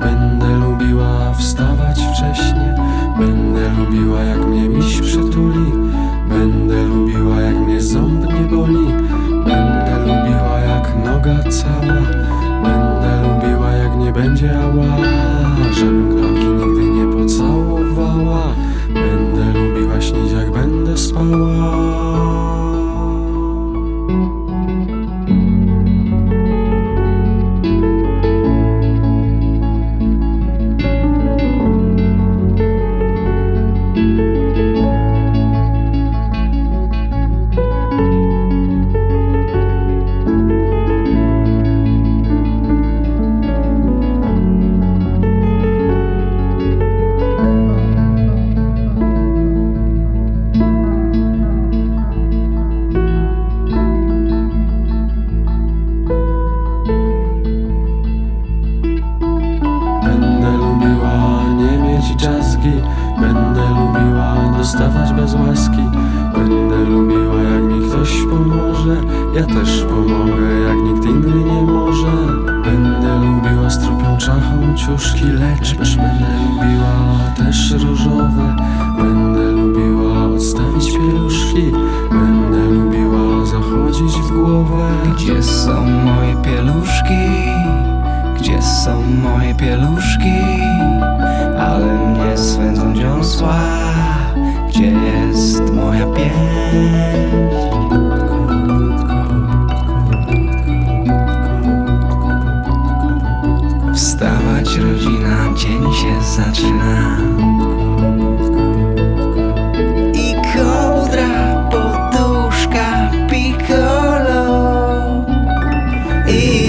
Będę lubiła wstawać wcześnie. Będę lubiła jak mnie miś przytuli. Będę lubiła jak mnie ząb drzazgi Będę lubiła dostawać bez łaski. Będę lubiła jak mi ktoś pomoże. Ja też pomogę jak nikt inny nie może. Będę lubiła z trupią czachą ciuszki Lecz też będę lubiła też różowe. Będę lubiła odstawić pieluszki. Będę lubiła zachodzić w głowę. Gdzie są moje pieluszki? Gdzie są moje pieluszki? Ale pies swędzą Gdzie jest moja pieśń? Wstawać rodzina, dzień się zaczyna I kołdra, poduszka, piccolo I